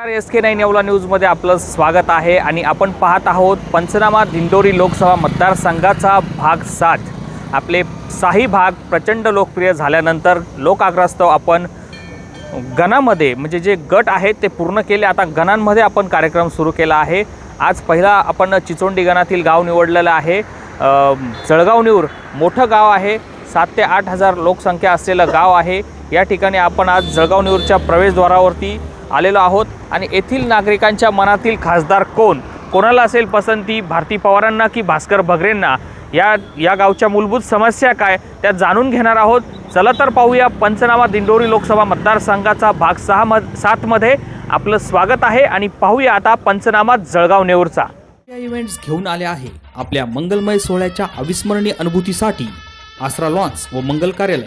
नमस्कार S K nine Yeola न्यूजमध्ये आपलं स्वागत आहे आणि आपण पाहत आहोत पंचनामा दिंडोरी लोकसभा मतदारसंघाचा भाग सात. आपले साही भाग प्रचंड लोकप्रिय झाल्यानंतर लोकाग्रस्तव आपण गणामध्ये म्हणजे जे गट आहेत ते पूर्ण केले. आता गणांमध्ये आपण कार्यक्रम सुरू केला आहे. आज पहिला आपण चिचोंडी गणातील गाव निवडलेलं आहे. जळगाव निवर मोठं गाव आहे. सात ते आठ हजार लोकसंख्या असलेलं गाव आहे. या ठिकाणी आपण आज जळगाव निवरच्या प्रवेशद्वारावरती आलेलो आहोत. आणि येथील नागरिकांच्या मनातील खासदार कोण? कोणाला असेल पसंती? भारती पवारांना की भास्कर भगरेंना? या या गावच्या मूलभूत समस्या काय? त्या जाणून घेणार आहोत. चला तर पाहूया पंचनामा दिंडोरी लोकसभा मतदारसंघाचा भाग सहा मध सातमध्ये आपलं स्वागत आहे आणि पाहूया आता पंचनामा जळगाव नेऊरचा. इव्हेंट्स घेऊन आले आहे आपल्या मंगलमय सोहळ्याच्या अविस्मरणीय अनुभूतीसाठी आसरा लॉन्स व मंगल कार्यालय.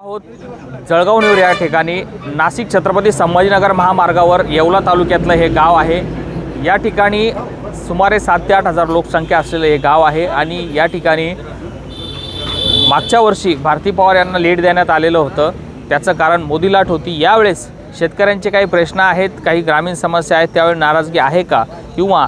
आहोत. जळगाव नेऊर या ठिकाणी. नाशिक छत्रपती संभाजीनगर महामार्गावर येवला तालुक्यातलं हे गाव आहे. या ठिकाणी सुमारे सात ते आठ हजार लोकसंख्या असलेलं हे गाव आहे आणि या ठिकाणी मागच्या वर्षी भारती पवार यांना लीड देण्यात आलेलं होतं. त्याचं कारण मोदी लाट होती. यावेळेस शेतकऱ्यांचे काही प्रश्न आहेत काही ग्रामीण समस्या आहेत त्यावेळी नाराजगी आहे का? किंवा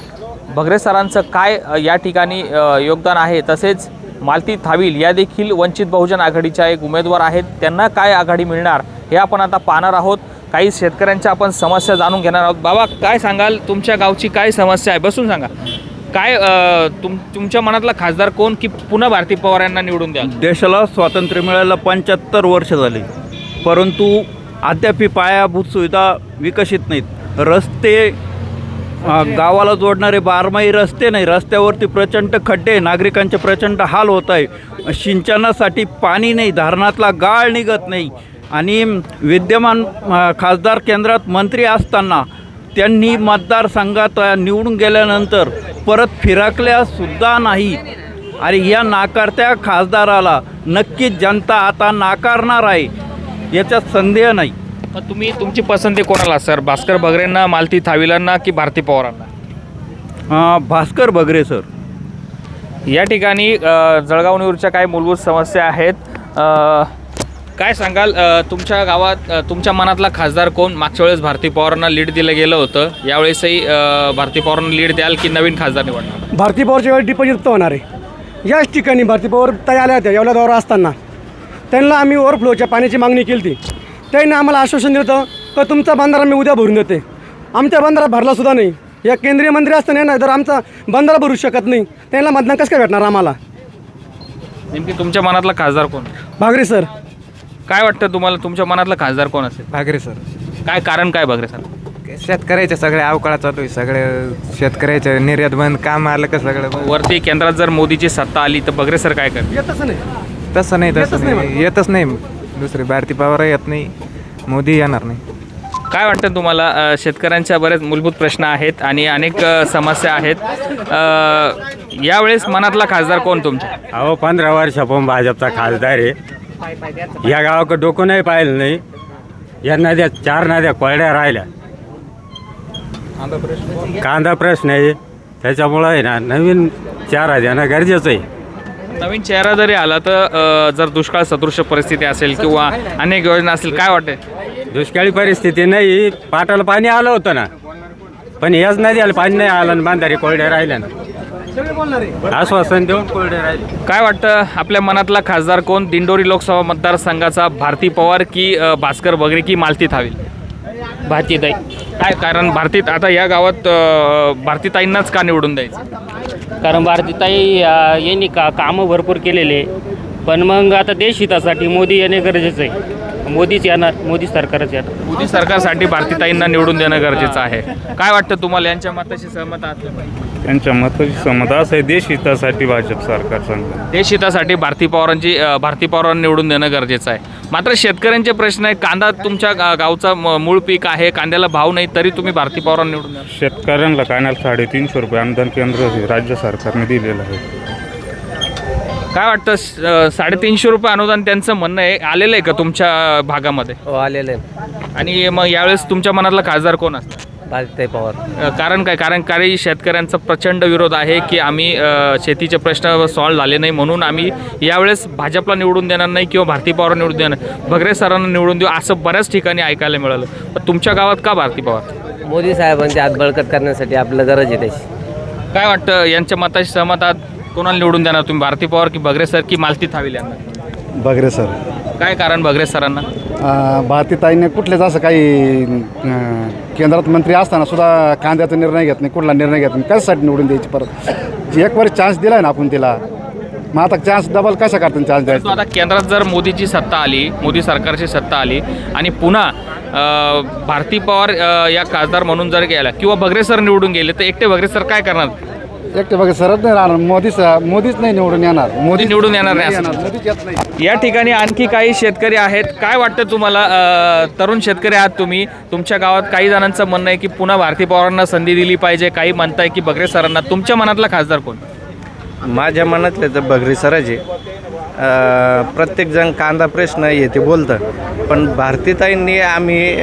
भगरे सरांचं काय या ठिकाणी योगदान आहे? तसेच मालती थाविल. या देखील वंचित बहुजन आघाडीच्या एक उमेदवार आहेत. त्यांना काय आघाडी मिळणार हे आपण आता पाहणार आहोत. काही शेतकऱ्यांच्या आपण समस्या जाणून घेणार आहोत. बाबा काय सांगाल? तुमच्या गावची काय समस्या आहे? बसून सांगा. काय तुम तुमच्या मनातला खासदार कोण? की पुन्हा भारती पवार यांना निवडून द्या देशाला स्वातंत्र्य मिळायला पंच्याहत्तर वर्ष झाली. परंतु अद्याप पायाभूत सुविधा विकसित नाहीत. रस्ते गावाला जोडणारे बारमाही रस्ते नाही. रस्त्यावरती प्रचंड खड्डे नागरिकांचे प्रचंड हाल होत आहे सिंचनासाठी पाणी नाही धरणातला गाळ निघत नाही. आणि विद्यमान खासदार केंद्रात मंत्री असताना त्यांनी मतदारसंघात निवडून गेल्यानंतर परत फिरकल्यासुद्धा नाही. आणि या नाकारत्या खासदाराला नक्कीच जनता आता नाकारणार आहे याच्यात संदेह नाही. मग तुम्ही तुमची पसंती कोणाला? सर भास्कर भगरेंना मालती थाविलांना की भारती पवारांना? अ, भास्कर बगरे सर. या ठिकाणी अ, जळगाव निवडच्या काही मूलभूत समस्या आहेत. अ, काय सांगाल? अ, तुमच्या गावात अ, तुमच्या मनातला खासदार कोण? मागच्या वेळेस भारती पवारांना लीड दिलं गेलं होतं. यावेळेसही अ, भारती पवारांना लीड द्याल की नवीन खासदार निवडणार? भारती पवारच्या वेळी डिपॉझिट होणार आहे. याच ठिकाणी भारती पवार ताई आल्या होत्या एवढ्या दौरा असताना. त्यांना आम्ही ओव्हरफ्लोच्या पाण्याची मागणी केली होती. त्यांनी आम्हाला आश्वासन दिलं होतं का तुमचा बंधारा मी उद्या भरून देते. आमच्या बंधारा भरला सुद्धा नाही. या केंद्रीय मंत्री असताना ना जर आमचा बंधारा भरू शकत नाही. त्यांना मतदान कसं काय भेटणार आम्हाला? नेमकी तुमच्या मनातला खासदार कोण? भागरे सर. काय वाटतं तुम्हाला? तुमच्या मनातला खासदार कोण असेल? भागरे सर. काय कारण काय बघरे सर? शेतकऱ्याच्या सगळ्या अवकाळा चालू आहे सगळे शेतकऱ्याच्या निर्यात बंद काम आलं का सगळं बंद. वरती केंद्रात जर मोदीची सत्ता आली तर बगरे सर काय करतील? येतच नाही. तसं नाही तसं नाही नाही. येतच नाही. दुसरी भारती पवार येत नाही. मोदी येणार नाही. काय वाटतं तुम्हाला? अ, शेतकऱ्यांच्या बरेच मूलभूत प्रश्न आहेत आणि अनेक अ, समस्या आहेत. अ, यावेळेस मनातला खासदार कोण तुमच्या? अहो पंधरा वर्षापासून भाजपचा खासदार आहे. या गावाकडं डोकं नाही पाहिलं नाही. या नद्या चार नद्या कोरड्या राहिल्या. कांदा प्रश्न आहे. त्याच्यामुळं आहे ना नवीन चार देणं गरजेचं आहे. नवीन चेहरा जरी आला तर अ, जर दुष्काळ सदृश परिस्थिती असेल किंवा अनेक योजना असतील काय वाटते दुष्काळी परिस्थिती नाही. पाटाला पाणी आलं होतं ना. पण याच नद्याला पाणी नाही आलं आणि बांधारी कोरड्या राहिल्या ना. आश्वासन देऊन कोरड्या राहिले. काय वाटतं? आपल्या मनातला खासदार कोण? दिंडोरी लोकसभा मतदारसंघाचा भारती पवार की अ, भास्कर बगरे की मालती थावील भारतीताई काय कारण भारतीत आता या गावात भारतीताईंनाच का निवडून द्यायचं? कारण भारतीताई यांनी का कामं भरपूर केलेले. पण मग आता देशहितासाठी मोदी येणे गरजेचं आहे. मोदीच येणार मोदी सरकारच येणार. मोदी सरकारसाठी भारतीताईंना निवडून देणं गरजेचं आहे. काय वाटतं तुम्हाला यांच्या मताशी सहमत आहात यांच्या मताची समज असं आहे देश हितासाठी भाजप सरकार चांगलं देश हितासाठी भारती पवारांची अ, भारती पवारांना निवडून देणं गरजेचं आहे. मात्र शेतकऱ्यांचे प्रश्न आहे कांदा तुमच्या गा- गावचा म- मूळ पीक आहे कांद्याला भाव नाही तरी तुम्ही भारती पवारांना निवडून शेतकऱ्यांना कानाला साडेतीनशे रुपये अनुदान केंद्र राज्य सरकारने दिलेलं आहे. काय वाटतं स- साडेतीनशे रुपये अनुदान त्यांचं म्हणणं आहे. आलेलं आहे का तुमच्या भागामध्ये? हो आलेलं आहे. आणि मग यावेळेस तुमच्या मनातला खासदार कोण असतं भारतीय पवार. अ, कारण काय? कारण काही शेतकऱ्यांचा प्रचंड विरोध आहे की आम्ही अ, शेतीचे प्रश्न सॉल्व्ह झाले नाही म्हणून आम्ही यावेळेस भाजपला निवडून देणार नाही किंवा भारती पवार निवडून देणार भगरे सरांना निवडून देऊ असं बऱ्याच ठिकाणी ऐकायला मिळालं. पण तुमच्या गावात का भारती पवार? मोदी साहेबांची हात बळकट करण्यासाठी आपल्याला गरज आहे त्याची. काय वाटतं? यांच्या मताशी सहमत आहात? कोणाला निवडून देणार तुम्ही? भारती पवार की भगरे सर की मालती थाविल यांना? बगरे सर. काय कारण भगरे सरांना? भारतीताईने कुठलेच असं काही अं, केंद्रात मंत्री असताना सुद्धा कांद्याचा निर्णय घेत नाही कुठला निर्णय घेत नाही. कशासाठी निवडून द्यायची परत? एक वर चान्स दिलाय ना आपण तिला मग आता चान्स डबल कशा करता चान्स तो द्यायचा आता केंद्रात जर मोदीची सत्ता आली मोदी सरकारची सत्ता आली आणि पुन्हा अ, भारती पवार अ, या खासदार म्हणून जर गेला किंवा भगरे सर निवडून गेले तर एकटे भगरे सर काय करणार? एकटे बघा सरच नाही राहणार. मोदीच मोदीच नाही निवडून येणार. मोदी निवडून येणार नाही असं. मोदीच येत नाही. या ठिकाणी आणखी काही शेतकरी आहेत. काय वाटतं तुम्हाला अ, तरुण शेतकरी आहात तुम्ही? तुमच्या गावात काही जणांचं म्हणणं आहे की पुन्हा भारती पवारांना संधी दिली पाहिजे. काही म्हणताय की बगरे सरांना. तुमच्या मनातला खासदार कोण? माझ्या मनातले तर भगरी सराचे प्रत्येकजण कांदा प्रश्न येते बोलतं. पण भारतीताईंनी आम्ही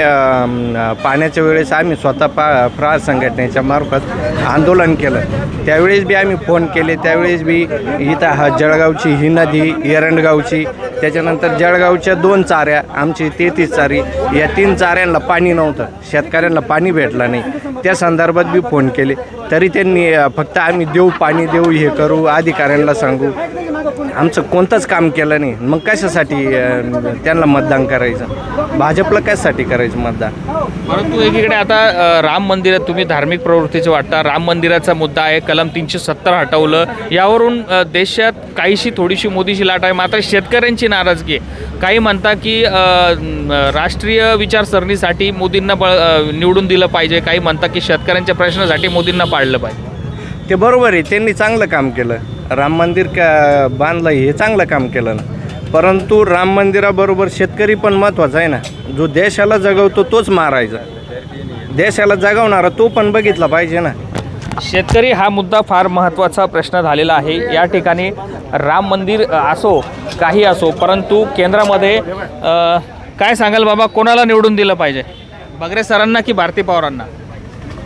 पाण्याच्या वेळेस आम्ही स्वतः पा प्रार संघटनेच्या मार्फत आंदोलन केलं. त्यावेळेस बी आम्ही फोन केले त्यावेळेस बी इथं हा जळगावची ही नदी एरंडगावची त्याच्यानंतर जळगावच्या दोन चाऱ्या आमची तेहतीस चारी या तीन चाऱ्यांना पाणी नव्हतं. शेतकऱ्यांना पाणी भेटलं नाही. त्या संदर्भात बी फोन केले. तरी त्यांनी फक्त आम्ही देऊ पाणी देऊ हे करू अधिकाऱ्यांना सांगू. आमचं कोणतंच काम केलं नाही. मग कशासाठी त्यांना मतदान करायचं? भाजपला कशासाठी करायचं मतदान? परंतु एकीकडे आता राम मंदिरात तुम्ही धार्मिक प्रवृत्तीचे वाटता. राम मंदिराचा मुद्दा आहे कलम तीनशे सत्तर हटवलं. यावरून देशात काहीशी थोडीशी मोदीची लाट आहे. मात्र शेतकऱ्यांची नाराजगी आहे. काही म्हणता की राष्ट्रीय विचारसरणीसाठी मोदींना बळ निवडून दिलं पाहिजे. काही म्हणता की शेतकऱ्यांच्या प्रश्नासाठी मोदींना पाडलं पाहिजे. ते बरोबर आहे. त्यांनी चांगलं काम केलं. राम मंदिर का बांधलं हे चांगलं काम केलं ना. परंतु राम मंदिराबरोबर शेतकरी पण महत्त्वाचा आहे ना. जो देशाला जगवतो तोच मारायचा. देशाला जगवणारा तो पण बघितला पाहिजे ना. शेतकरी हा मुद्दा फार महत्त्वाचा प्रश्न झालेला आहे. या ठिकाणी राम मंदिर असो काही असो परंतु केंद्रामध्ये अ, काय सांगाल बाबा कोणाला निवडून दिलं पाहिजे? बगरे सरांना की भारती पवारांना?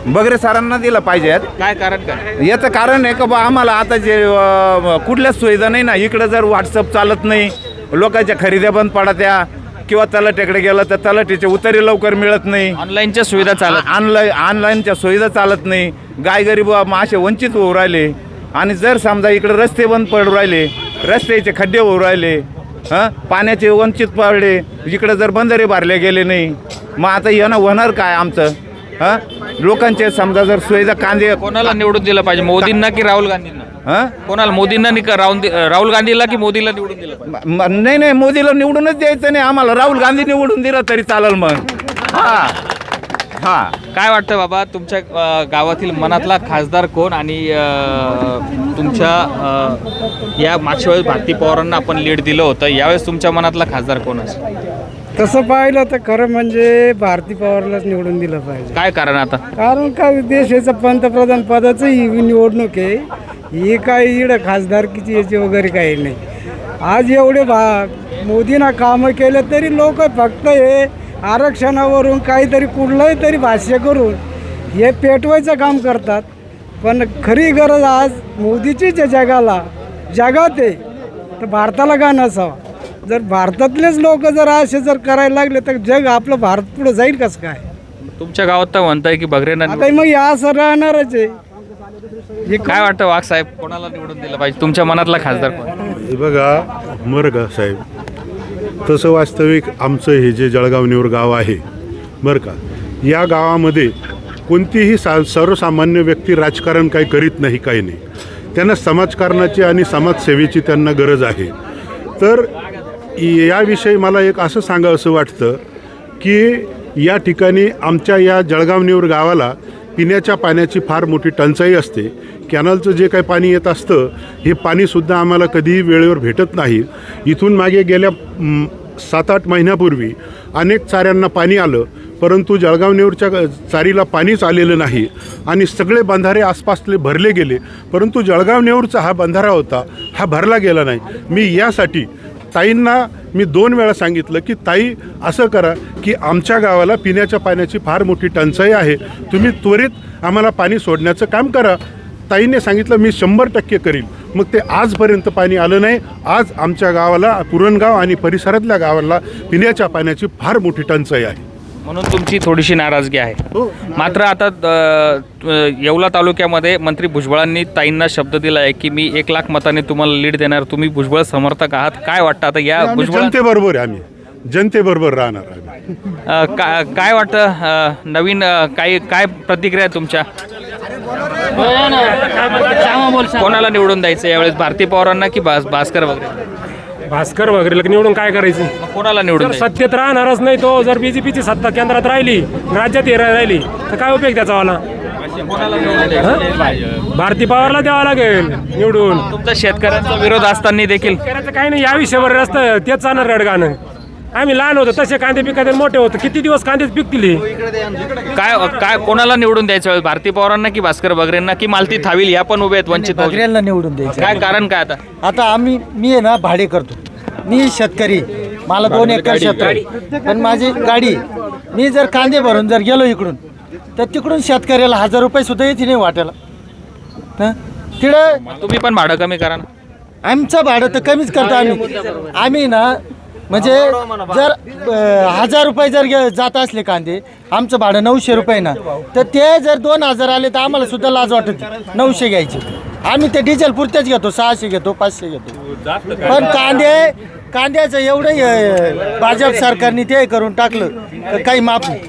बगरे सरांना दिलं पाहिजे. काय कारण काय? याचं कारण आहे का बा आम्हाला आता जे अ, कुठल्याच सुविधा नाही ना. इकडं जर व्हॉट्सअप चालत नाही लोकांच्या खरेद्या बंद पडत्या किंवा तलाट्याकडे गेलं तर तलाट्याचे उतारे लवकर मिळत नाही. ऑनलाईनच्या सुविधा चालत ऑनलाईन ऑनलाईनच्या सुविधा चालत नाही. गाय गरीब असे वंचित होऊ राहिले. आणि जर समजा इकडे रस्ते बंद पडू राहिले रस्त्याचे खड्डे होऊ राहिले हां पाण्याचे वंचित पडले इकडे जर बंदरे भरले गेले नाही मग आता येणं होणार काय आमचं? हां? लोकांचे समजा जर सुविधा कांदे कोणाला निवडून दिलं पाहिजे? मोदींना की राहुल गांधींना? हां? कोणाला? मोदींना नि का राहुल राहुल गांधीला की मोदीला निवडून दिलं पाहिजे? म- म- नाही नाही मोदीला निवडूनच द्यायचं नाही. आम्हाला राहुल गांधी निवडून दिलं तरी चालेल मग. हां. हां. काय वाटतं बाबा? तुमच्या अ, गावातील मनातला खासदार कोण? आणि अ, तुमच्या अ, या मागच्या वेळेस भारती पवारांना आपण लीड दिलं होतं. यावेळेस तुमच्या मनातला खासदार कोण असेल? तसं पाहिलं तर खरं म्हणजे भारती पवारलाच निवडून दिलं पाहिजे. काय कारण आता? कारण काय देशाचं पंतप्रधान पदाचं ही निवडणूक आहे. ही काय इकडं खासदारकीची याची वगैरे काही नाही. आज एवढे भा मोदीनं कामं केले तरी लोक फक्त हे आरक्षणावरून काहीतरी कुठलंही तरी भाष्य करून हे पेटवायचं काम करतात. पण खरी गरज आज मोदीचीच आहे जगाला. जगात आहे. तर भारताला का नसावा? जर भारतातलेच लोक जर असे जर करायला लागले तर जग आपलं भारत पुढे जाईल कसं काय? तुमच्या गावात तर म्हणताय की बगरेंना आता मग या असं राहणारच आहे. हे काय वाटतं वाघ साहेब? कोणाला निवडून दिलं पाहिजे? तुमच्या मनातला खासदार कोण? हे बघा मरगा साहेब. तसं वास्तविक आमचं हे जे जळगाव नेवर गाव आहे बरं का या गावामध्ये कोणतीही सा सर्वसामान्य व्यक्ती राजकारण काही करीत नाही काही नाही. त्यांना समाजकारणाची आणि समाजसेवेची त्यांना गरज आहे. तर याविषयी मला एक असं सांगावंसं वाटतं की या ठिकाणी आमच्या या जळगाव नेवर गावाला पिण्याच्या पाण्याची फार मोठी टंचाई असते. कॅनलचं जे काही पाणी येत असतं हे पाणीसुद्धा आम्हाला कधीही वेळेवर भेटत नाही. इथून मागे गेल्या सात आठ महिन्यापूर्वी अनेक चाऱ्यांना पाणी आलं परंतु जळगाव नेवरच्या चारीला पाणीच आलेलं नाही आणि सगळे बंधारे आसपासले भरले गेले. परंतु जळगाव नेवरचा हा बंधारा होता हा भरला गेला नाही. मी यासाठी ताईंना मी दोन वेळा सांगितलं की ताई असं करा की आमच्या गावाला पिण्याच्या पाण्याची फार मोठी टंचाई आहे. तुम्ही त्वरित आम्हाला पाणी सोडण्याचं काम करा. ताईने सांगितलं मी शंभर टक्के करील मग ते आजपर्यंत पाणी आलं नाही. आज आमच्या गावाला पुरणगाव आणि परिसरातल्या गावाला पिण्याच्या पाण्याची फार मोठी टंचाई आहे. म्हणून तुमची थोडीशी नाराजगी आहे. मात्र आता अ, येवला तालुक्यामध्ये मंत्री भुजबळांनी ताईंना शब्द दिला आहे की मी एक लाख मताने तुम्हाला लीड देणार. तुम्ही भुजबळ समर्थक आहात. काय वाटतं आता या आम्ही भुजबळ जनतेबरोबर आहे आम्ही. जनतेबरोबर राहणार आम्ही. अ, का काय वाटतं अ, नवीन अ, काय काय प्रतिक्रिया आहे तुमच्या? कोणाला निवडून द्यायचं यावेळेस? भारती पवारांना की भास भास्कर वगैरे? भास्कर वगैरे निवडून काय करायचं? मग कोणाला निवडून द्यायचं? सत्तेत राहणारच नाही तो जर बीजेपीची सत्ता केंद्रात राहिली राज्यात हे राहिली तर काय उपयोग त्याचा वाला? कोणाला निवडून द्यायचं? भारती पवारला द्यावा लागेल निवडून. तुमचा शेतकऱ्यांचा विरोध असताना देखील. करायचं काही नाही या विषयावर असतं तेच चालणार रडगाणं. आम्ही लहान होतो तसे कांदे पिकाते मोठे होतो किती दिवस कांदेच पिकतील हे? काय काय कोणाला निवडून द्यायचं यावेळेस? भारती पवारांना की भास्कर वगैरेंना की मालती थावील या पण उभे आहेत वंचित बहुजन? निवडून द्यायचं काय कारण काय आता आता आम्ही मी आहे ना भाडे करतो मी शेतकरी मला दोन एकर क्षेत्र आहे. पण माझी गाडी मी जर कांदे भरून जर गेलो इकडून तर तिकडून शेतकऱ्याला हजार रुपये सुद्धा येते नाही वाट्याला हं? तिकडं तुम्ही पण भाडं कमी करा ना आमचं भाडं तर कमीच करतो आम्ही आम्ही ना म्हणजे जर अं, हजार रुपये जर गे- जात असले कांदे आमचं भाडं नऊशे रुपये ना. तर ते जर दोन हजार आले तर आम्हाला सुद्धा लाज वाटत नऊशे घ्यायचे. आम्ही ते डिझेल पुरतेच घेतो सहाशे घेतो पाचशे घेतो. पण कांदे कांद्याचं एवढं अं, भाजप सरकारने ते करून टाकलं तर काही माफ नाही.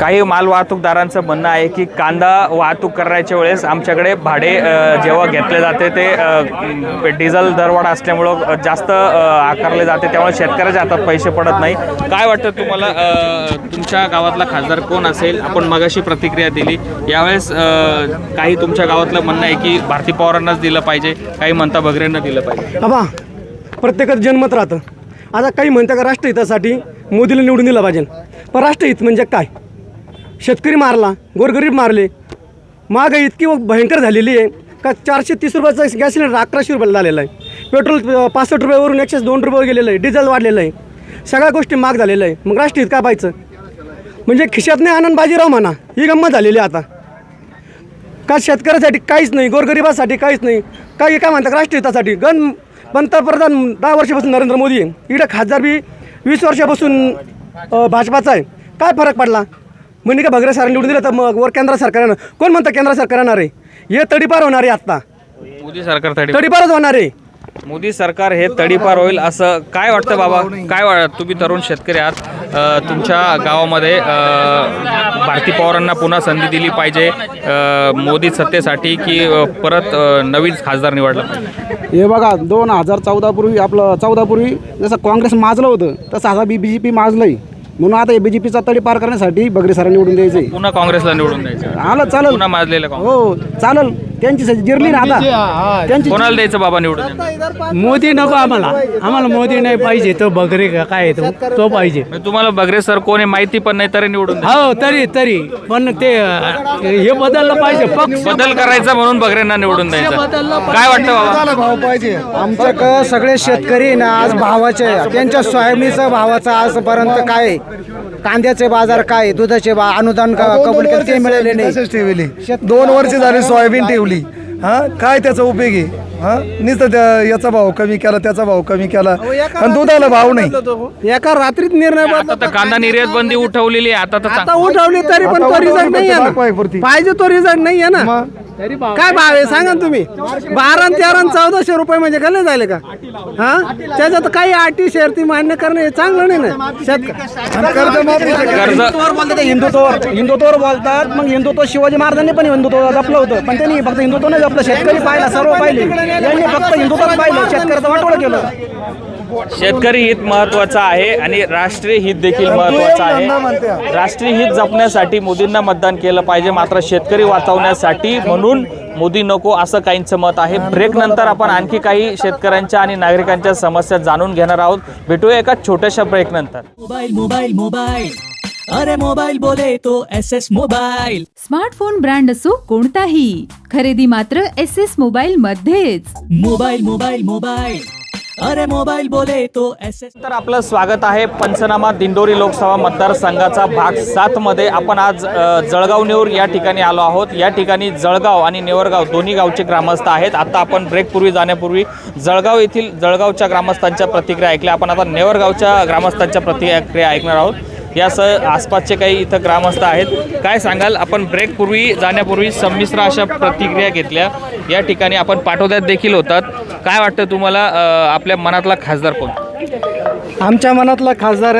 काही माल वाहतूकदारांचं म्हणणं आहे की कांदा वाहतूक करण्याच्या वेळेस आमच्याकडे भाडे जेव्हा घेतले जाते ते डिझेल दरवाढ असल्यामुळं जास्त आकारले जाते त्यामुळे शेतकऱ्याच्या हातात पैसे पडत नाही. काय वाटतं तुम्हाला तुमच्या गावातला खासदार कोण असेल? आपण मगाशी प्रतिक्रिया दिली. यावेळेस काही तुमच्या गावातलं म्हणणं आहे की भारती पवारांनाच दिलं पाहिजे काही म्हणता बगरेंना दिलं पाहिजे. बाबा प्रत्येकाचं जन्मत राहतं. आता काही म्हणता का राष्ट्रहितासाठी मोदीला निवडून दिलं पाहिजे. पण राष्ट्रहित म्हणजे काय? शेतकरी मारला गोरगरीब मारले महागाई इतकी भयंकर झालेली आहे का चारशे तीस रुपयाचा गॅस सिलेंडर अकराशे रुपयाला झालेला आहे. पेट्रोल पासष्ट रुपयावरून एकशे दोन रुपयावर गेलेलं आहे. डिझेल वाढलेलं आहे. सगळ्या गोष्टी महाग झालेलं आहे. मग राष्ट्रहित काय पाहायचं? म्हणजे खिशात नाही आनंद बाजीराव म्हणा ही गंमत झालेली आहे आता. का शेतकऱ्यासाठी काहीच नाही गोरगरिबासाठी काहीच नाही. काही काय म्हणतात राष्ट्रहितासाठी गण पंतप्रधान दहा वर्षापासून नरेंद्र मोदी आहे. इकडे खासदार बी वीस वर्षापासून भाजपाचा आहे. काय फरक पडला? म्हणजे का भगरे सरांनी निवडून दिलं तर मग वर केंद्र सरकारनं कोण म्हणतं केंद्र सरकार येणार आहे? हे तडीपार होणार आहे आत्ता. मोदी सरकार तडी तडीपारच होणार आहे. मोदी सरकार हे तडीपार होईल असं काय वाटतं बाबा? काय वाटत तुम्ही तरुण शेतकरी आहात तुमच्या गावामध्ये भारती पवारांना पुन्हा संधी दिली पाहिजे मोदी सत्तेसाठी की परत नवीन खासदार निवडला? हे बघा दोन हजार चौदापूर्वी आपलं चौदापूर्वी जसं काँग्रेस माजलं होतं तसं आता बी बी जे पी माजलंय. म्हणून आता बी जे पीचा तडी पार करण्यासाठी बगरे सरांनी निवडून द्यायचंय. पुन्हा काँग्रेसला निवडून द्यायचं. आलं चालेल. पुन्हा माजलेलं काँग्रेस. हो चालेल. त्यांची जिरली ना आता. त्यांची कोणाला द्यायचं बाबा निवडून मोदी नको आम्हाला. आम्हाला मोदी नाही पाहिजे तो बकरे का काय तो? तो पाहिजे. म्हणजे तुम्हाला बगरे सर कोण माहिती पण नाही तरी निवडून द्या. हो तरी तरी. पण ते अं, हे बदललं पाहिजे पक्ष बदल करायचा म्हणून बगरेंना निवडून द्यायचं. काय वाटतं बाबा? भाव पाहिजे. आमच्याकडं सगळे शेतकरी ना आज भावाचे आहे. त्यांच्या सोयाबीनचा भावाचा आजपर्यंत काय आहे? कांद्याचे बाजार काय? दुधाचे बा अनुदान का कबूल केले ते मिळाले नाही. दोन वर्ष झाली सोयाबीन ठेवली. हा? काय त्याचा उपयोग आहे? हा? नुसतं त्या याचा भाव कमी केला त्याचा भाव कमी केला. आणि दुधाला भाव नाही. एका रात्रीत निर्णय आता तर कांदा निर्यात बंदी उठवलेली आहे. आता तर आता चांग- उठवली तरी पण तो रिझल्ट नाही आहे ना. पाहिजे तो रिझल्ट नाही आहे ना काय भाव आहे? सांगा ना तुम्ही. बारा आणि तेरा आणि चौदाशे रुपये म्हणजे गल्ले झाले का? हा? त्याच्यात काही अटी शर्ती मान्य करणे हे चांगलं नाही ना. शेतकरी कर्ज बोलतात हिंदुत्वावर. हिंदुत्वावर बोलतात मग हिंदुत्व शिवाजी महाराजांनी पण हिंदुत्व जपलं होतं. पण त्यांनी फक्त हिंदुत्व नाही जपलं शेतकरी पाहिला सर्व पाहिले. यांनी फक्त हिंदुत्व पाहिलं शेतकऱ्याचं वाटोळं केलं. शेतकरी हित महत्वाचं आहे आणि राष्ट्रीय हित देखील महत्वाचं आहे. राष्ट्रीय हित जपण्यासाठी मोदींना मतदान केलं पाहिजे मात्र शेतकरी वाचवण्यासाठी म्हणून मोदी नको असं काहींचं मत आहे. ब्रेक नंतर आपण आणखी काही शेतकऱ्यांच्या आणि नागरिकांच्या समस्या जाणून घेणार आहोत. भेटूया एका छोट्याशा ब्रेक नंतर. मोबाइल मोबाइल मोबाइल अरे मोबाइल बोले तो S S mobile smartphone brand असो कोणताही खरेदी मात्र एस एस मोबाईल मध्येच. मोबाइल मोबाइल मोबाइल अरे मोबाइल बोले तो एस एस तर आपलं स्वागत आहे पंचनामा दिंडोरी लोकसभा मतदारसंघाचा भाग सात मध्ये. आपण आज अ, जळगाव नेऊर या ठिकाणी आलो आहोत. या ठिकाणी जळगाव आणि नेवरगाव दोन्ही गावचे ग्रामस्थ आहेत. आता आपण ब्रेकपूर्वी जाण्यापूर्वी जळगाव येथील जळगावच्या ग्रामस्थांच्या प्रतिक्रिया ऐकल्या. आपण आता नेवरगावच्या ग्रामस्थांच्या प्रतिक्रिया ऐकणार आहोत. यासह आसपासचे काही इथं ग्रामस्थ आहेत. काय सांगाल? आपण ब्रेकपूर्वी जाण्यापूर्वी संमिश्र अशा प्रतिक्रिया घेतल्या. या ठिकाणी आपण पाठवत्यात देखील होतात. काय वाटतं तुम्हाला आपल्या मनातला खासदार कोण? आमच्या मनातला खासदार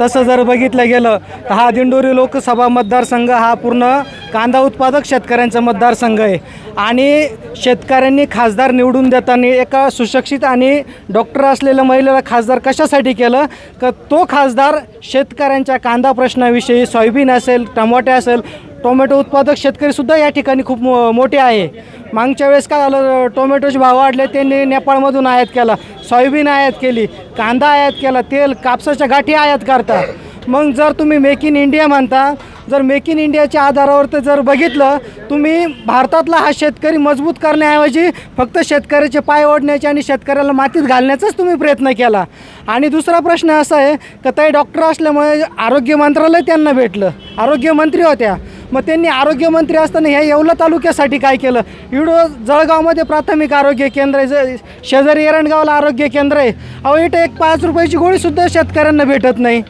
तसं जर बघितलं गेलं तर हा दिंडोरी लोकसभा मतदारसंघ हा पूर्ण कांदा उत्पादक शेतकऱ्यांचा मतदारसंघ आहे. आणि शेतकऱ्यांनी खासदार निवडून देताना एका सुशिक्षित आणि डॉक्टर असलेल्या महिलेला खासदार कशासाठी केलं? का तो खासदार शेतकऱ्यांच्या कांदा प्रश्नाविषयी सोयाबीन असेल टमाटे असेल टोमॅटो उत्पादक शेतकरीसुद्धा या ठिकाणी खूप मो मोठे आहे. मागच्या वेळेस काय झालं टोमॅटोचे भाव वाढले त्यांनी नेपाळमधून आयात केला सोयाबीन आयात केली कांदा आयात केला तेल कापसाच्या गाठी आयात करता. मग जर तुम्ही मेक इन इंडिया म्हणता जर मेक इन इंडियाच्या आधारावर तर जर बघितलं तुम्ही भारतातला हा शेतकरी मजबूत करण्याऐवजी फक्त शेतकऱ्याचे पाय ओढण्याचे आणि शेतकऱ्याला मातीत घालण्याचाच तुम्ही प्रयत्न केला. आणि दुसरा प्रश्न असा आहे का ताई डॉक्टर असल्यामुळे आरोग्य मंत्रालय त्यांना भेटलं. आरोग्यमंत्री होत्या. मग त्यांनी आरोग्यमंत्री असताना ह्या येवला तालुक्यासाठी काय केलं? इडो जळगावमध्ये प्राथमिक आरोग्य केंद्र आहे. ज- शेजारी एरणगावला आरोग्य केंद्र आहे. अहो इथं एक पाच रुपयाची गोळीसुद्धा शेतकऱ्यांना भेटत नाही.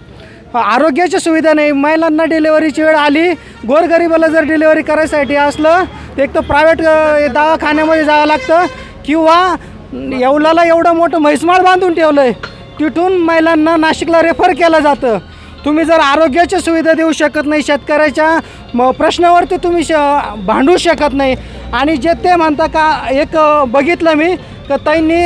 आरोग्याच्या सुविधा नाही. महिलांना डिलेवरीची वेळ आली. गोरगरिबाला जर डिलेवरी करायसाठी असलं तर एक तर प्रायव्हेट दवाखान्यामध्ये जावं लागतं. किंवा येवलाला एवढं मोठं म्हैसमाळ बांधून ठेवलं आहे तिथून महिलांना नाशिकला रेफर केलं जातं. तुम्ही जर आरोग्याच्या सुविधा देऊ शकत नाही शेतकऱ्याच्या म प्रश्नावरती तुम्ही श भांडू शकत नाही. आणि जे ते म्हणता का एक बघितलं मी का ताईंनी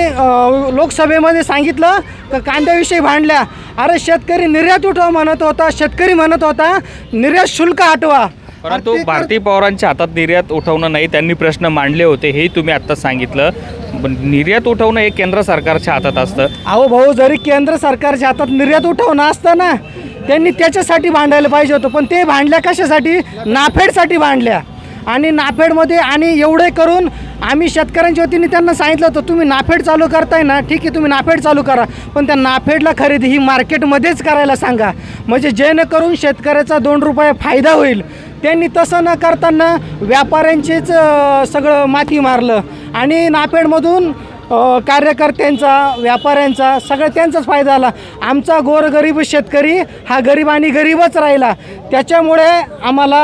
लोकसभेमध्ये सांगितलं का कांद्याविषयी भांडल्या. अरे शेतकरी निर्यात उठवा म्हणत होता शेतकरी म्हणत होता निर्यात शुल्क हटवा. परंतु भारती पवारांच्या हातात निर्यात उठवणं नाही त्यांनी प्रश्न मांडले होते हेही तुम्ही आत्ता सांगितलं. पण निर्यात उठवणं हे केंद्र सरकारच्या हातात असतं. अहो भाऊ जरी केंद्र सरकारच्या हातात निर्यात उठवणं असतं ना त्यांनी त्याच्यासाठी भांडायला पाहिजे होतं पण ते भांडल्या कशासाठी? नाफेडसाठी भांडल्या. आणि नाफेडमध्ये आणि एवढे करून आम्ही शेतकऱ्यांच्या वतीने त्यांना सांगितलं होतं तुम्ही नाफेड चालू करताय ना ठीक आहे तुम्ही नाफेड चालू करा पण त्या नाफेडला खरेदी ही मार्केटमध्येच करायला सांगा. म्हणजे जेणेकरून शेतकऱ्याचा दोन रुपये फायदा होईल. त्यांनी तसं न करताना व्यापाऱ्यांचेच सगळं माती मारलं. आणि नाफेडमधून कार्यकर्त्यांचा व्यापाऱ्यांचा सगळं त्यांचाच फायदा झाला. आमचा गोरगरीब शेतकरी हा गरीब आणि गरीबच राहिला. त्याच्यामुळे आम्हाला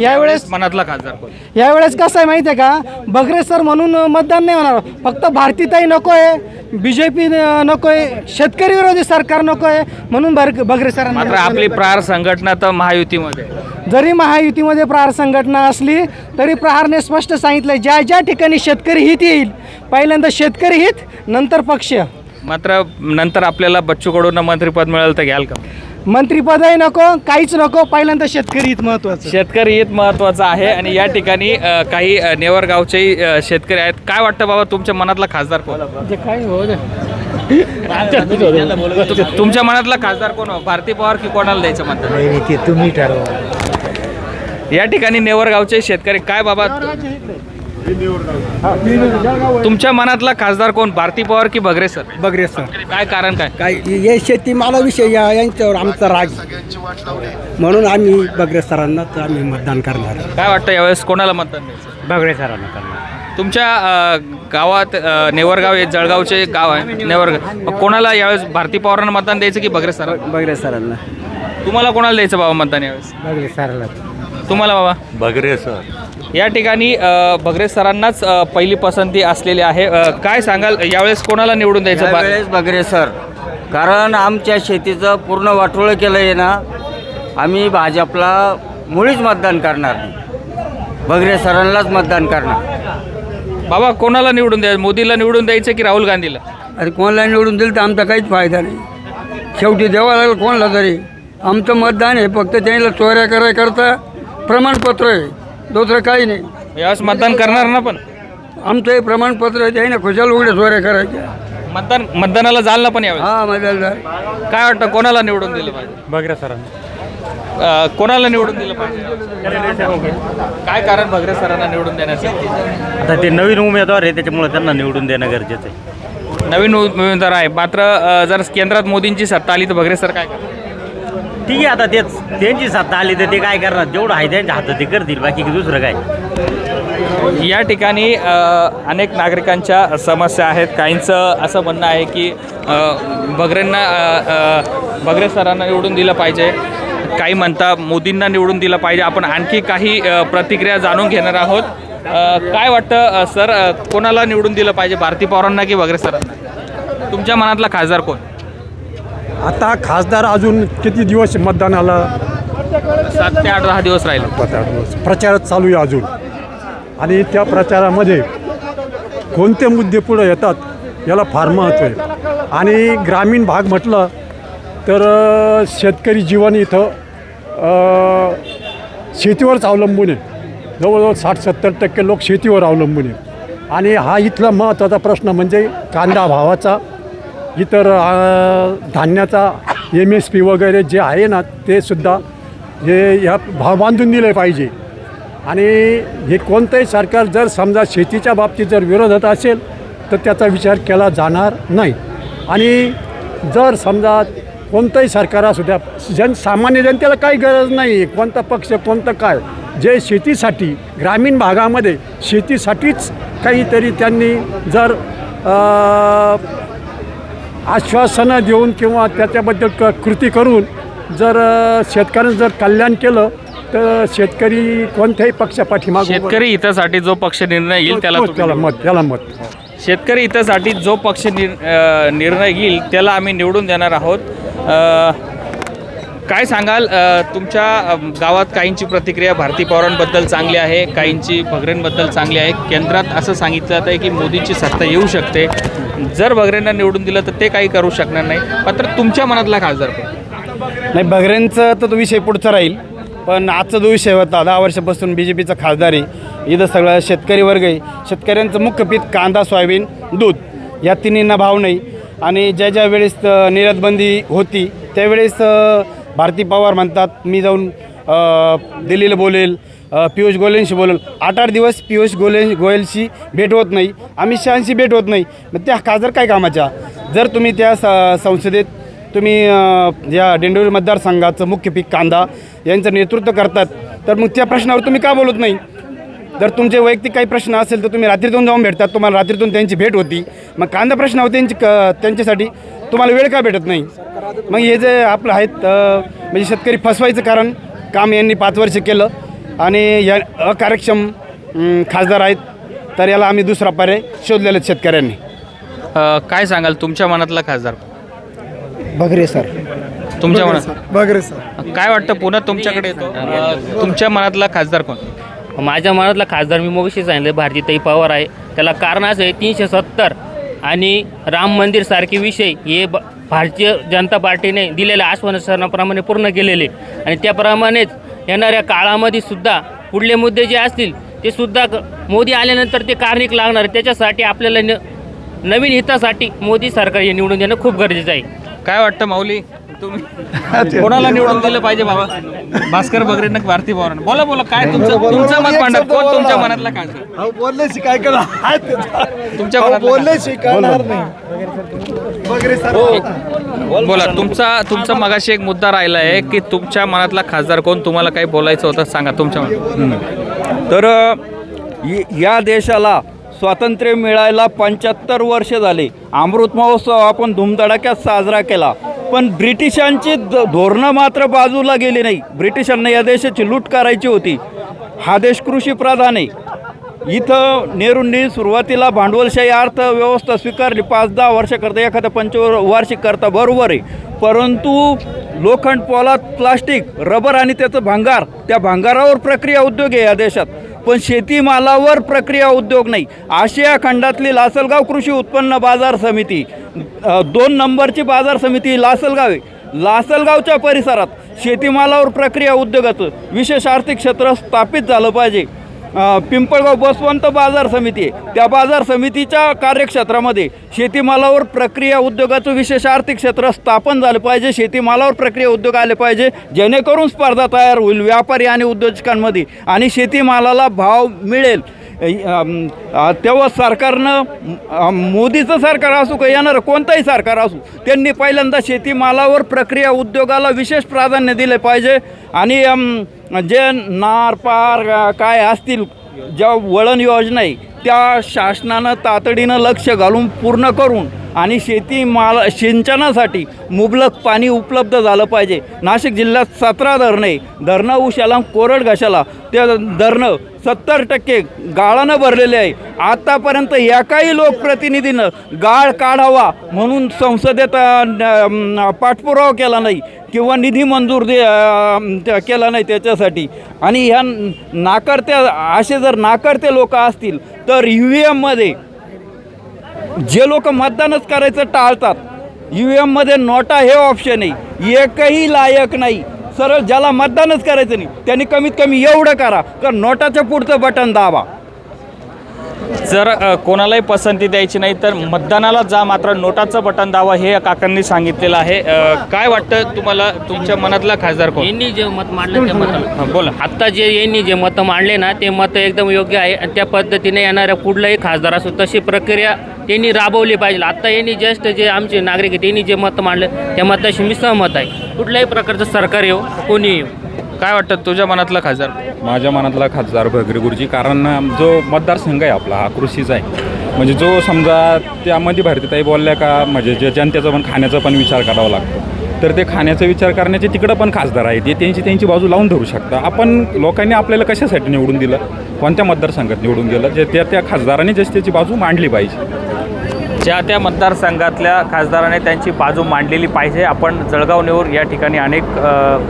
यावेळेस मनातला खासदार कोण? यावेळेस कसं आहे माहिती आहे का? बगरे सर म्हणून मतदान नाही होणार. फक्त भारतीताई नको आहे बी जे पी नको आहे शेतकरी विरोधी सरकार नको आहे म्हणून बर बगरे सर मात्र आपली प्रहार संघटना तर महायुतीमध्ये आहे. जरी महायुतीमध्ये प्रहार संघटना असली तरी प्रहारने स्पष्ट सांगितलं ज्या ज्या ठिकाणी शेतकरी हित येईल पहिल्यांदा शेतकरी हित नंतर पक्ष. मात्र नंतर आपल्याला बच्चू कडूंना मंत्रिपद मिळेल तर घ्याल का? मंत्रिपदही नको काहीच नको पहिल्यांदा शेतकरी हित महत्वाचं. शेतकरी हित महत्वाचं आहे आणि या ठिकाणी अ, काही अ, नेवरगावचेही अ, शेतकरी आहेत. काय वाटतं बाबा तुमच्या मनातला खासदार कोण? जे काय हो तुमच्या मनातला खासदार कोण हो? भारती पवार की कोणाला द्यायचं म्हणतात तुम्ही ठरवा. या ठिकाणी नेवरगावचे शेतकरी काय बाबा? तुमच्या मनातला खासदार कोण? भारती पवार की भगरे सर? बगरे सर. काय कारण काय? काय हे शेतीमालाविषयी या यांच्यावर आमचा राग म्हणून आम्ही बगरे सरांनाच आम्ही मतदान करणार. काय वाटतं यावेळेस कोणाला मतदान द्यायचं? बगडे सरांना करणार. तुमच्या अ, गावात अ, नेवरगाव हे जळगावचे गाव आहे. नेवरगाव मग कोणाला यावेळेस भारती पवारांना मतदान द्यायचं की भगरे सर बगरे सरांना. तुम्हाला कोणाला द्यायचं बाबा मतदान यावेळेस? बगरे सरांना. तुम्हाला बाबा? बगरे सर. या ठिकाणी अ, भगरे सरांनाच अ, पहिली पसंती असलेली आहे. अ, काय सांगाल? यावेळेस कोणाला निवडून द्यायचं बा- त्यावेळेस बगरे सर कारण आमच्या शेतीचं पूर्ण वाटोळं केलं आहे ना आम्ही भाजपला मुळीच मतदान करणार नाही. बगरे सरांनाच मतदान करणार. बाबा कोणाला निवडून द्यायचं? मोदीला निवडून द्यायचं की राहुल गांधीला? आणि कोणाला निवडून दिलं तर आमचा काहीच फायदा नाही. शेवटी द्यावा लागेल कोणाला तरी. आमचं मतदान आहे फक्त त्यांना चोऱ्या कराय करता प्रमाणपत्र आहे. दुसरं काही नाही. यावेळेस मतदान करणार ना पण? आमचं हे प्रमाणपत्र आहे त्याने खुशाल उघड्या चोऱ्या करायच्या मतदान मतदानाला जाल ना पण यावेळेस? हा मतदान काय वाटतं कोणाला निवडून दिलं पाहिजे? बगरे सरांना. अ, कोणाला निवडून दिलं पाहिजे? काय कारण भगरे सरांना निवडून देण्यासाठी आता ते नवीन उमेदवार आहे त्याच्यामुळे त्यांना निवडून देणं गरजेचं आहे. नवीन उमेदवार आहे. मात्र अ, जर केंद्रात मोदींची सत्ता आली तर भगरे सर काय करणार? ठीक आहे आता तेच त्यांची सत्ता आली तर ते काय करणार? जेवढं आहे त्यांच्या हातात ते करतील बाकी दुसरं काय? या ठिकाणी अनेक नागरिकांच्या समस्या आहेत. काहींचं असं म्हणणं आहे की बगरेंना बगरे सरांना निवडून दिलं पाहिजे. काही म्हणता मोदींना निवडून दिलं पाहिजे. आपण आणखी काही प्रतिक्रिया जाणून घेणार आहोत. काय वाटतं सर कोणाला निवडून दिलं पाहिजे? भारती पवारांना की बगरे सरांना? तुमच्या मनातला खासदार कोण? आता खासदार अजून किती दिवस मतदानाला? सात ते आठ दहा दिवस राहिले. प्रचार चालू आहे अजून. आणि त्या प्रचारामध्ये कोणते मुद्दे पुढे येतात याला फार महत्त्व आहे. आणि ग्रामीण भाग म्हटलं तर शेतकरी जीवन इथं शेतीवरच अवलंबून आहे. जवळजवळ साठ सत्तर टक्के लोक शेतीवर अवलंबून आहे. आणि हा इथला महत्त्वाचा प्रश्न म्हणजे कांदा भावाचा इतर धान्याचा एम एस पी वगैरे जे आहे ना ते सुद्धा हे ह्या भाव बांधून दिले पाहिजे. आणि हे कोणतंही सरकार जर समजा शेतीच्या बाबतीत जर विरोधात असेल तर त्याचा विचार केला जाणार नाही. आणि जर समजा कोणतंही सरकार असू द्या जन सामान्य जनतेला काही गरज नाही आहे कोणता पक्ष कोणतं काय. जे शेतीसाठी ग्रामीण भागामध्ये शेतीसाठीच काहीतरी त्यांनी जर आश्वासनं देऊन किंवा त्याच्याबद्दल क कृती करून जर शेतकऱ्यांचं जर कल्याण केलं तर शेतकरी कोणत्याही पक्षापाठीमागे शेतकरी हितासाठी जो पक्ष निर्णय येईल त्याला त्याला मत त्याला मत. शेतकरी हितासाठी जो पक्ष निर अ, निर्णय घेईल त्याला आम्ही निवडून देणार आहोत. अ, काय सांगाल तुमच्या गावात काहींची प्रतिक्रिया भारती पवारांबद्दल चांगली आहे काहींची भगरेंबद्दल चांगली आहे? केंद्रात असं सांगितलं जात आहे की मोदींची सत्ता येऊ शकते. जर भगरेंना निवडून दिलं तर ते काही करू शकणार नाही. मात्र तुमच्या मनातला खासदार नाही भगरेंचं तर तो विषय पुढचा राहील. पण आजचा जो विषय होता दहा वर्षापासून बी जे पीचा खासदार आहे. इथं सगळं शेतकरी वर्ग आहे. शेतकऱ्यांचं मुख्य पीक कांदा सोयाबीन दूध या तिन्हींना भाव नाही. आणि ज्या ज्या वेळेस निर्यातबंदी होती त्यावेळेस भारती पवार म्हणतात मी जाऊन दिल्लीला बोलेल पियुष गोयलशी बोलेल. आठ आठ दिवस पियुष गोले गोयलशी भेट होत नाही अमित शहाशी भेट होत नाही. मग त्या खासदार काय कामाच्या? जर तुम्ही त्या स संसदेत तुम्ही या डेंडोरी मतदारसंघाचं मुख्य पीक कांदा यांचं नेतृत्व करतात तर मग त्या प्रश्नावर तुम्ही का बोलत नाही? जर तुमचे वैयक्तिक काही प्रश्न असेल तर तुम्ही रात्रीतून जाऊन भेटतात. तुम्हाला रात्रीतून त्यांची भेट होती. मग कांदा प्रश्नावर त्यांची क त्यांच्यासाठी. तुम्हाला वेळ का भेटत नाही? मग हे जे आपलं आहेत म्हणजे शेतकरी फसवायचं कारण काम यांनी पाच वर्ष केलं आणि या अकार्यक्षम खासदार आहेत तर याला आम्ही दुसरा पर्याय शोधलेला आहेत शेतकऱ्यांनी. अ, काय सांगाल तुमच्या मनातला खासदार? बगरे सर. तुमच्या मनात? बगरे सर. काय वाटतं पुन्हा तुमच्याकडे येतो? अ, तुमच्या मनातला खासदार कोण? माझ्या मनातला खासदार मी मोगशी सांगितलं भारतीताई पवार आहे. त्याला कारण असं आहे तीनशे सत्तर आणि राम मंदिर सारखे विषय हे ब भारतीय जनता पार्टीने दिलेल्या आश्वासनाप्रमाणे पूर्ण केलेले. आणि त्याप्रमाणेच येणाऱ्या काळामध्ये सुद्धा पुढले मुद्दे जे असतील ते सुद्धा क- मोदी आल्यानंतर ते कारणिक लागणार. त्याच्यासाठी आपल्याला न नवीन हितासाठी मोदी सरकार हे निवडून देणं खूप गरजेचं आहे. काय वाटतं माऊली? तुम्ही? कोणाला निवडून दिलं पाहिजे बाबा? भास्कर बगरेंना की भारती पवारांना. बोला बोला काय तुमचं तुमचं मत मांडा कोण तुमच्या मनातला खासदार बोलले काय करणार तुमच्या मनातला बोलले शिकणार नाही. बगरे सर खासदार? बोला तुमचा तुमचा मगाशी एक मुद्दा राहिला आहे की तुमच्या मनातला खासदार कोण? तुम्हाला काही बोलायचं होतं? सांगा तुमच्या मनात. तर या देशाला स्वातंत्र्य मिळायला पंच्याहत्तर वर्ष झाले. अमृत महोत्सव आपण धुमधडाक्यात साजरा केला. पण ब्रिटिशांची धोरणं मात्र बाजूला गेली नाही. ब्रिटिशांना या देशाची लूट करायची होती. हा देश कृषीप्रधान आहे. इथं नेहरूंनी सुरुवातीला भांडवलशाही अर्थव्यवस्था स्वीकारली. पाच दहा वर्षाकरता एखाद्या पंचवार्षिक करता बरोबर आहे. परंतु लोखंड पोलाद प्लास्टिक रबर आणि त्याचं भांगार त्या भांगारावर प्रक्रिया उद्योग आहे या देशात. पण शेतीमालावर प्रक्रिया उद्योग नाही. आशिया खंडातली लासलगाव कृषी उत्पन्न बाजार समिती दोन नंबरची बाजार समिती लासलगाव आहे. लासलगावच्या परिसरात शेतीमालावर प्रक्रिया उद्योगाचं विशेष आर्थिक क्षेत्र स्थापित झालं पाहिजे. पिंपळगाव बसवंत बाजार समिती. आहे त्या बाजार समितीच्या कार्यक्षेत्रामध्ये शेतीमालावर प्रक्रिया उद्योगाचं विशेष आर्थिक क्षेत्र स्थापन झालं पाहिजे. शेतीमालावर प्रक्रिया उद्योग आले पाहिजे. जेणेकरून स्पर्धा तयार होईल व्यापारी आणि उद्योजकांमध्ये. आणि शेतीमालाला भाव मिळेल. तेव्हा सरकारनं मोदीचं सरकार असू का येणारं कोणतंही सरकार असू त्यांनी पहिल्यांदा शेतीमालावर प्रक्रिया उद्योगाला विशेष प्राधान्य दिले पाहिजे. आणि जे नारपार काय असतील ज्या वळण योजना आहे त्या शासनानं तातडीनं लक्ष घालून पूर्ण करून आणि शेतीमाल सिंचनासाठी मुबलक पाणी उपलब्ध झालं पाहिजे. नाशिक जिल्ह्यात सतरा धरणं आहे धरणं उशाला कोरड घशाला त्या धरणं सत्तर टक्के गाळानं भरलेले आहे. आतापर्यंत एकाही लोकप्रतिनिधीनं गाळ काढावा म्हणून संसदेत पाठपुरावा केला नाही किंवा निधी मंजूर दे त्या- केला नाही त्याच्यासाठी. आणि ह्या नाकारत्या असे जर नाकारते लोक असतील तर यू व्ही एममध्ये जे लोक मतदानच करायचं टाळतात. यू एममध्ये नोटा हे ऑप्शन आहे. एकही लायक नाही. सरळ ज्याला मतदानच करायचं नाही त्यांनी कमीत कमी एवढं करा. तर नोटाच्या पुढचं बटन दाबा. जर कोणालाही पसंती द्यायची नाही तर मतदानाला जा मात्र नोटाचं बटन दावा हे या काकांनी सांगितलेलं आहे. काय वाटतं तुम्हाला? तुमच्या मनातला खासदार कोण? यांनी जे मत मांडलं हा, मत बोला. आत्ता जे यांनी जे मतं मांडले ना ते मतं एकदम योग्य आहे. आणि त्या पद्धतीने येणाऱ्या कुठलाही खासदार असो तशी प्रक्रिया त्यांनी राबवली पाहिजे. आत्ता यांनी जस्ट जे आमचे नागरिक आहेत त्यांनी जे मतं मांडले त्या मताशी मी सहमत आहे. कुठल्याही प्रकारचं सरकार येऊ कोणी येऊ. काय वाटतं तुझ्या मनातला खासदार? माझ्या मनातला खासदार भगरी गुरुजी कारण जो मतदारसंघ आहे आपला हा कृषीचा आहे. म्हणजे जो समजा त्यामध्ये भारतीताई बोलल्या का म्हणजे जे जनतेचा पण खाण्याचा पण विचार करावा लागतो. तर ते खाण्याचा विचार करण्याचे तिकडं पण खासदार आहेत ते त्यांची त्यांची बाजू लावून धरू शकता. आपण लोकांनी आपल्याला कशासाठी निवडून दिलं? कोणत्या मतदारसंघात निवडून दिलं? जे त्या त्या खासदाराने जशी त्याची बाजू मांडली पाहिजे. ज्या त्या मतदारसंघातल्या खासदाराने त्यांची बाजू मांडलेली पाहिजे. आपण जळगाव नेऊर या ठिकाणी अनेक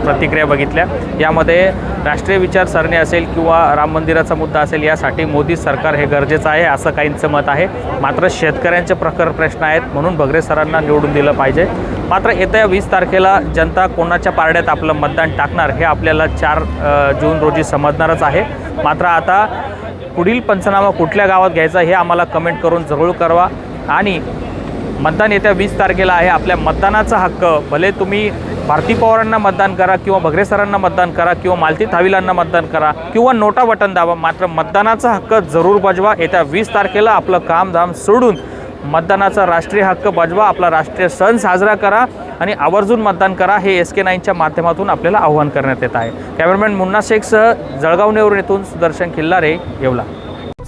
प्रतिक्रिया बघितल्या. यामध्ये राष्ट्रीय विचारसरणी असेल किंवा राम मंदिराचा मुद्दा असेल यासाठी मोदी सरकार हे गरजेचं आहे असं काहींचं मत आहे. मात्र शेतकऱ्यांचे प्रखर प्रश्न आहेत म्हणून भगरे सरांना निवडून दिलं पाहिजे. मात्र येत्या वीस तारखेला जनता कोणाच्या पारड्यात आपलं मतदान टाकणार हे आपल्याला चार जून रोजी समजणारच आहे. मात्र आता पुढील पंचनामा कुठल्या गावात घ्यायचा हे आम्हाला कमेंट करून जरूर कळवा. आणि मतदान येत्या वीस तारखेला आहे. आपल्या मतदानाचा हक्क. भले तुम्ही भारती पवारांना मतदान करा किंवा भगरे सरांना मतदान करा किंवा मालती थाविलांना मतदान करा किंवा नोटा बटन दाबा मात्र मतदानाचा हक्क जरूर बजवा. येत्या वीस तारखेला आपलं कामधाम सोडून मतदानाचा राष्ट्रीय हक्क बजवा. आपला राष्ट्रीय सण साजरा करा आणि आवर्जून मतदान करा. हे एस के नाईनच्या माध्यमातून आपल्याला आव्हान करण्यात येत आहे. कॅमेरामॅन मुन्ना शेखसह जळगाव नेवरून येथून सुदर्शन खिल्लारे येवला.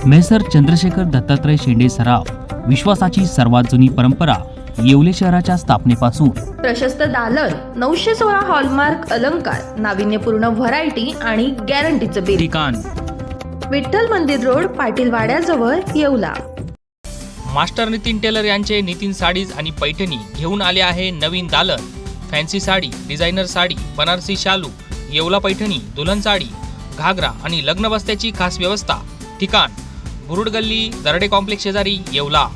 मेसर चंद्रशेखर दत्तात्रय शेंडे सराव विश्वासाची सर्वात जुनी परंपरा येवले शहराच्या स्थापनेपासून. प्रशस्त दालन नऊशे सोळा हॉलमार्क अलंकार नाविन्यपूर्ण व्हरायटी आणि गॅरंटीचं बिल ठिकाण. विठ्ठल मंदिर रोड पाटील वाड्याजवळ येवला. मास्टर नितीन टेलर यांचे नितीन साडीज आणि पैठणी घेऊन आले आहे नवीन दालन. फॅन्सी साडी डिझायनर साडी बनारसी शालू येवला पैठणी दुल्हन साडी घागरा आणि लग्न बस्त्याची खास व्यवस्था. ठिकाण. बुरुड गल्ली दरडे कॉम्प्लेक्स शेजारी येवला.